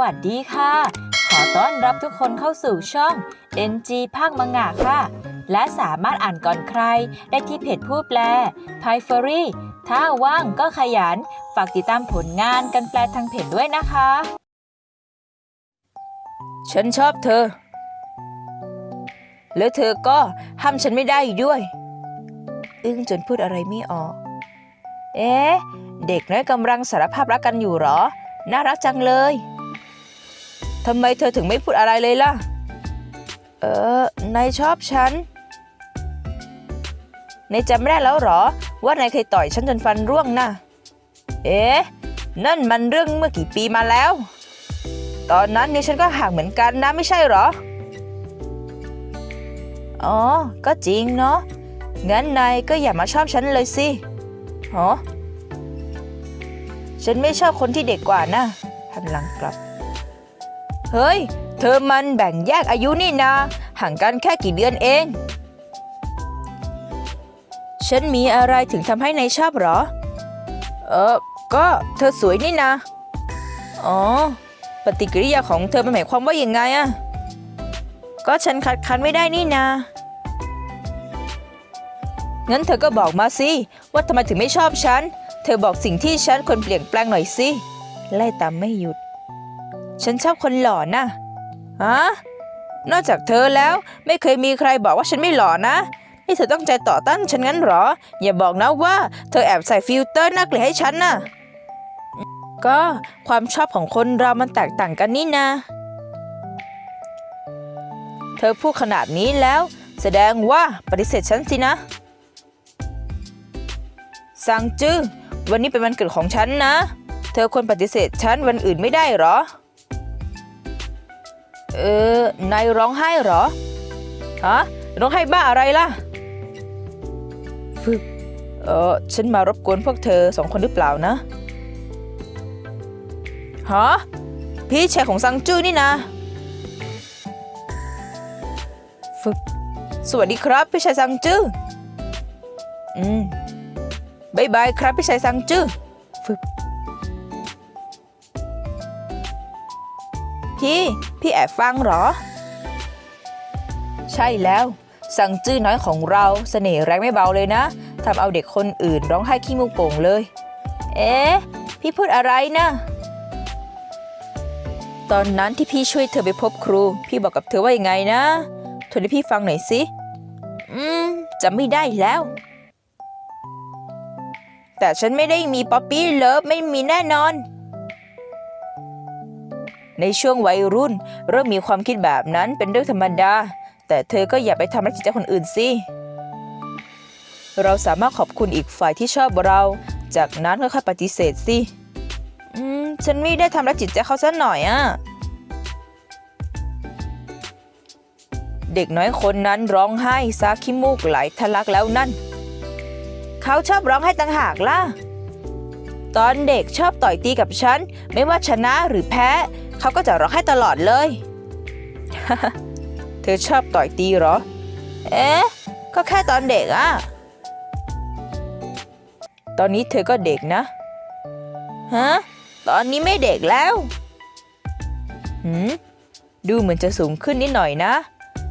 วัสดีค่ะ ขอต้อนรับทุกคนเข้าสู่ช่อง NG ภาคมังงะค่ะ และสามารถอ่านก่อนใครได้ที่เพจผู้แปล p i f e r y ถ้าว่างก็ขยัน ฝากติดตามผลงานกันแปลทางเพจด้วยนะคะ ฉันชอบเธอ แล้วเธอก็ห้ามฉันไม่ได้อีกด้วย อึ้งจนพูดอะไรไม่ออก เอ๊ะ เด็กน้อยกำลังสารภาพรักกันอยู่หรอ น่ารักจังเลย ทำไมเธอถึงไม่พูดอะไรเลยล่ะ เออนายชอบฉันนายจำไม่ได้แล้วเหรอ ว่านายเคยต่อยฉันจนฟันร่วงนะเอ๊ะ นั่นมันเรื่องเมื่อกี่ปีมาแล้ว ตอนนั้นนี่ฉันก็ห่างเหมือนกันนะไม่ใช่เหรอ อ๋อ ก็จริงเนาะ งั้นนายก็อย่ามาชอบฉันเลยสิหรอฉันไม่ชอบคนที่เด็กกว่านะหันหลังกลับ เฮ้ย เธอมันแบ่งแยกอายุนี่นา ห่างกันแค่กี่เดือนเอง ฉันมีอะไรถึงทำให้นายชอบเหรอ เออ ก็เธอสวยนี่นะอ๋อ ปฏิกิริยาของเธอมันหมายความว่าอยังไงอะก็ฉันคัดค้านไม่ได้นี่นางั้นเธอก็บอกมาสิ ว่าทำไมถึงไม่ชอบฉัน เธอบอกสิ่งที่ฉันควรเปลี่ยนแปลงหน่อยสิ ไล่ตามไม่หยุด ฉันชอบคนหล่อนะฮะนอกจากเธอแล้วไม่เคยมีใครบอกว่าฉันไม่หล่อนะ นี่เธอต้องใจต่อต้านฉันงั้นเหรอ อย่าบอกนะว่าเธอแอบใส่ฟิลเตอร์น่าเกลียดให้ฉันน่ะก็ความชอบของคนเรามันแตกต่างกันนี่นะ เธอพูดขนาดนี้แล้ว แสดงว่าปฏิเสธฉันสินะซังจื้อวันนี้เป็นวันเกิดของฉันนะ เธอควรปฏิเสธฉันวันอื่นไม่ได้หรอ เออ นายร้องไห้เหรอ ฮะ ร้องไห้บ้าอะไรล่ะฟึบเออฉันมารบกวนพวกเธอสองคนหรือเปล่านะ ฮะ พี่ชายของซังจื้อนี่นะฟึบสวัสดีครับ พี่ชายซังจื้อ อืมบายบายครับ พี่ชายซังจื้อฟึบ พี่ พี่แอบฟังเหรอ ใช่แล้วซังจื้อน้อยของเราเสน่ห์แรงไม่เบาเลยนะทำเอาเด็กคนอื่นร้องไห้ขี้มูกโป่งเลย เอ๊ะ พี่พูดอะไรนะตอนนั้นที่พี่ช่วยเธอไปพบครู พี่บอกกับเธอว่ายังไงนะทวนให้พี่ฟังหน่อยสิ อืมจำไม่ได้แล้ว แต่ฉันไม่ได้มีป๊อปปี้เลิฟไม่มีแน่นอน ในช่วงวัยรุ่น เริ่มมีความคิดแบบนั้นเป็นเรื่องธรรมดา แต่เธอก็อย่าไปทำร้ายจิตใจคนอื่นสิเราสามารถขอบคุณอีกฝ่ายที่ชอบเรา จากนั้นค่อยๆปฏิเสธสิอืมฉันไม่ได้ทำร้ายจิตใจเขาซะหน่อยอะเด็กน้อยคนนั้นร้องไห้ซาขี้มูกไหลทะลักแล้วนั่น เขาชอบร้องไห้ต่างหากล่ะ ตอนเด็กชอบต่อยตีกับฉัน ไม่ว่าชนะหรือแพ้ เขาก็จะร้องไห้ตลอดเลย เธอชอบต่อยตีเหรอ เอ๊ะ ก็แค่ตอนเด็กอะตอนนี้เธอก็เด็กนะ ฮะ ตอนนี้ไม่เด็กแล้ว หืม ดูเหมือนจะสูงขึ้นนิดหน่อยนะ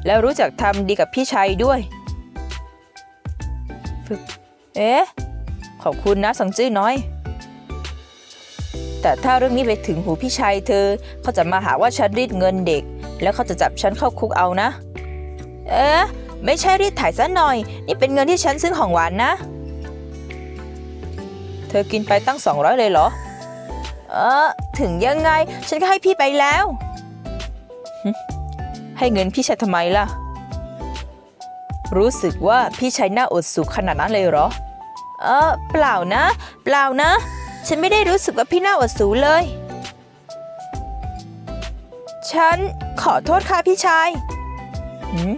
แล้วรู้จักทำดีกับพี่ชัยด้วย ฝึก เอ๊ะ ขอบคุณนะสังจื้อน้อย แต่ถ้าเรื่องนี้ไปถึงหูพี่ชายเธอเขาจะมาหาว่าฉันรีดเงินเด็ก แล้วเขาจะจับฉันเข้าคุกเอานะ เอ๊ะไม่ใช่รีดถ่ายซะหน่อย นี่เป็นเงินที่ฉันซื้อของหวานนะ เธอกินไปตั้ง 200 เลยเหรอ เออถึงยังไง ฉันก็ให้พี่ไปแล้ว ให้เงินพี่ชายทำไมล่ะ รู้สึกว่าพี่ชายหน้าอดสูขนาดนั้นเลยเหรอ เออเปล่านะ เปล่านะ ฉันไม่ได้รู้สึกว่าพี่หน้าอดสูเลย ฉันขอโทษค่ะพี่ชายหืม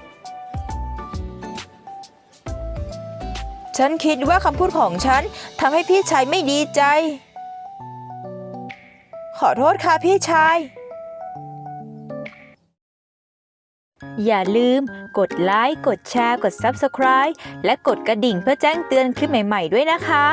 ฉันคิดว่าคำพูดของฉันทำให้พี่ชายไม่ดีใจ ขอโทษค่ะพี่ชาย อย่าลืมกดไลค์ กดแชร์ กด Subscribe และกดกระดิ่งเพื่อแจ้งเตือนคลิปใหม่ ๆ ด้วยนะคะ